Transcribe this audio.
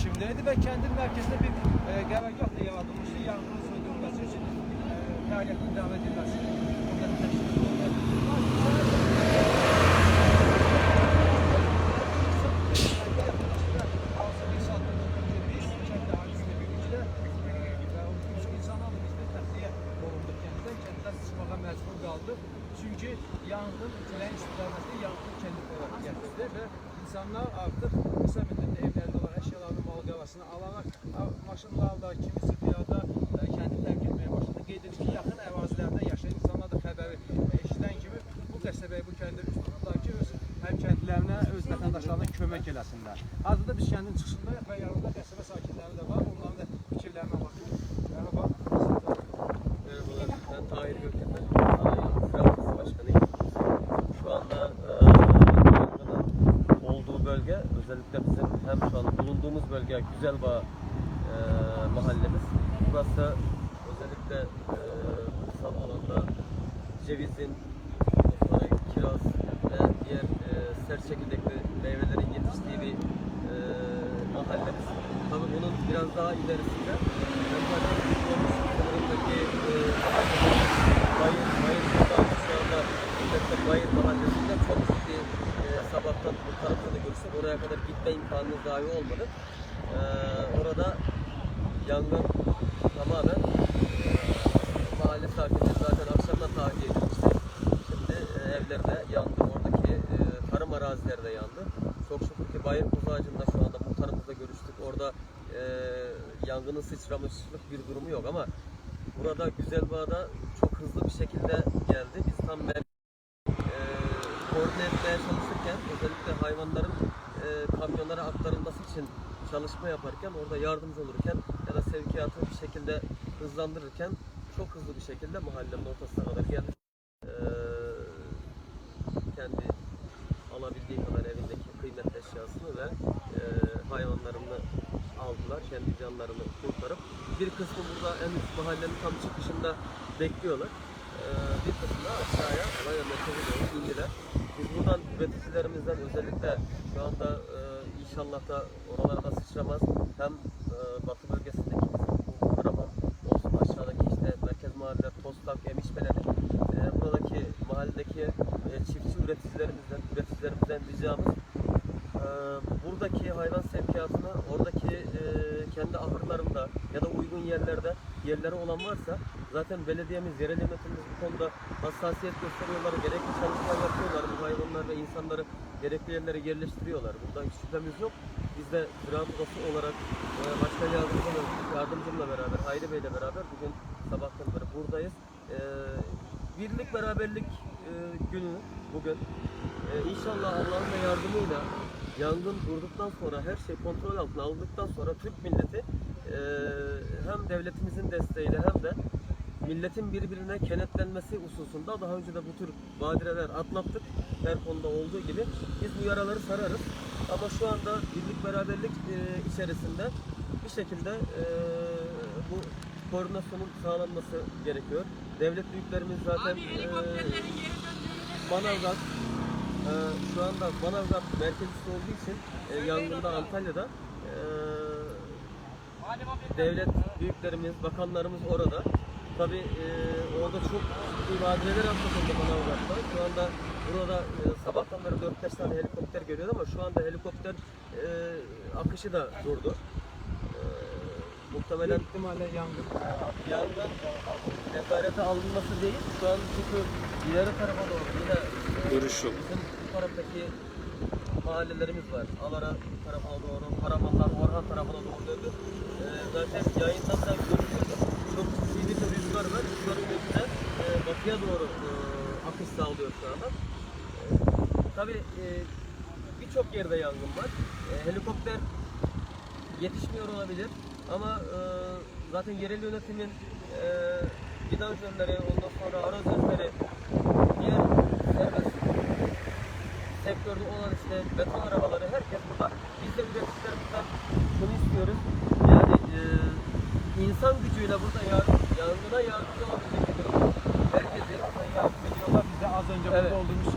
fikrindəydi və kəndin mərkəzində bir e, qərargah da yaradılmışdı yanğının söndürülməsi üçün e, fəaliyyətin davam edilməsi. Burada təşkil olundu. Çünkü yangın tren istikamətində yangın kendi tərəfə gətirdi və insanlar artıq a- maşınlarla, kimisi piyada e, kəndi tərk etməyə başladı. Qeyd edir ki, yaxın ərazilərdə yaşayan insanlar da xəbəri e, eşidən kimi bu qəsəbəyə, bu kəndə üst tutdular ki, öz həmkəndlilərinə, öz vətəndaşlarına kömək eləsinlər. Hazırda biz kəndin çıxışındayıq və yanında qəsəbə sakinləri də var. Onların da fikirlərinə baxıyoruz. Şu anda e, olduğu bölge, özellikle bizim hem şu an bulunduğumuz bölge Güzelbağ e, mahallemiz. Burası özellikle e, kırsal alanda cevizin, kiraz ve diğer e, sert çekirdekli meyvelerin yetiştiği bir e, mahallemiz. Tabii bunun biraz daha ilerisinde Antalya'nın sınırındaki e, Bayır, Bayır Sultanı şu anda özellikle Bayır Mahallesi'nde e, sabahtan bu tarafta da görürsek oraya kadar gitme imkanımız dahi olmadı. E, orada yangın tamamen e, mahalle sakinleri zaten akşamdan tahliye edilmişti. Şimdi e, evlerde yandı. Oradaki e, tarım arazileri de yandı. Çok şükür ki Bayır Kuzu Ağacı'nda şu anda muhtarımızla görüştük. Orada e, yangının sıçramışlık bir durumu yok ama burada Güzelbağ'da çok hızlı bir şekilde geldi. Biz tam e, koordine etmeye çalışırken özellikle hayvanların e, kamyonlara aktarılması için çalışma yaparken orada yardımcı olurken sevkiyatı bir şekilde hızlandırırken çok hızlı bir şekilde mahallenin ortasına kadar geldik. E, kendi alabildiği kadar evindeki kıymetli eşyasını ve e, hayvanlarını aldılar. Kendi canlarını kurtarıp bir kısmı burada en üst mahallenin tam çıkışında bekliyorlar. E, bir kısmı da aşağıya Alanya merkeze doğru indiler. Biz buradan üreticilerimizden özellikle şu anda e, inşallah da oralara da sıçramaz. Hem e, batı bölgesindeki bu Karaman olsun aşağıdaki işte merkez mahalleler, Tostak, Emişbeledi e, buradaki mahalledeki e, çiftçi üreticilerimizden, üreticilerimizden ricamız e, buradaki hayvan sevkiyatını oradaki e, kendi ahırlarında ya da uygun yerlerde yerleri olan varsa zaten belediyemiz, yerel yönetimimiz bu konuda hassasiyet gösteriyorlar, gerekli çalışmalar yapıyorlar. Bu hayvanlar ve insanları gerekli yerlere yerleştiriyorlar. Bunda hiç şüphemiz yok. De Ziraat Odası olarak e, Başkan Yardımcımla, yardımcımla beraber, Hayri Bey'le beraber bugün sabahtan beri buradayız. E, birlik beraberlik e, günü bugün. E, inşallah Allah'ın da yardımıyla yangın durduktan sonra her şey kontrol altına alındıktan sonra Türk milleti hem devletimizin desteğiyle hem de milletin birbirine kenetlenmesi hususunda daha önce de bu tür badireler atlattık. Her konuda olduğu gibi biz bu yaraları sararız. Ama şu anda birlik beraberlik e, içerisinde bir şekilde e, bu koordinasyonun sağlanması gerekiyor. Devlet büyüklerimiz zaten e, Manavgat e, şu anda Manavgat merkezisi olduğu için e, yangında Antalya'da e, devlet büyüklerimiz, bakanlarımız orada. Tabi orada çok ciddi vadiyeler atlatıldı Manavgat'ta. Şu anda burada e, sabahtan beri 4-5 tane helikopter görüyoruz ama şu anda helikopter e, akışı da durdu. E, muhtemelen ihtimalle yangın. yandan nefarete alınması değil. Şu an çünkü ileri tarafa doğru yine e, Görüş yok. Bizim bu taraftaki mahallelerimiz var. Alara tarafına doğru, Karamanlar, Orhan tarafına doğru döndü. E, zaten yayından da görülüyordu. Çok ciddi bir rüzgar var. Rüzgarın üstüne e, batıya doğru e, akış sağlıyor şu anda. E, tabii e, birçok yerde yangın var. E, helikopter yetişmiyor olabilir ama e, zaten yerel yönetimin e, vidanjörleri, ondan sonra arazözleri, diğer serbest sektörde olan işte beton arabaları herkes burada. Biz de üreticilerimizden şunu istiyoruz. Yani e, insan gücüyle burada yar, yangına yardımcı olabilecek bir durum. Herkesi Yardım ediyorlar. Biz de az önce burada Evet. olduğumuz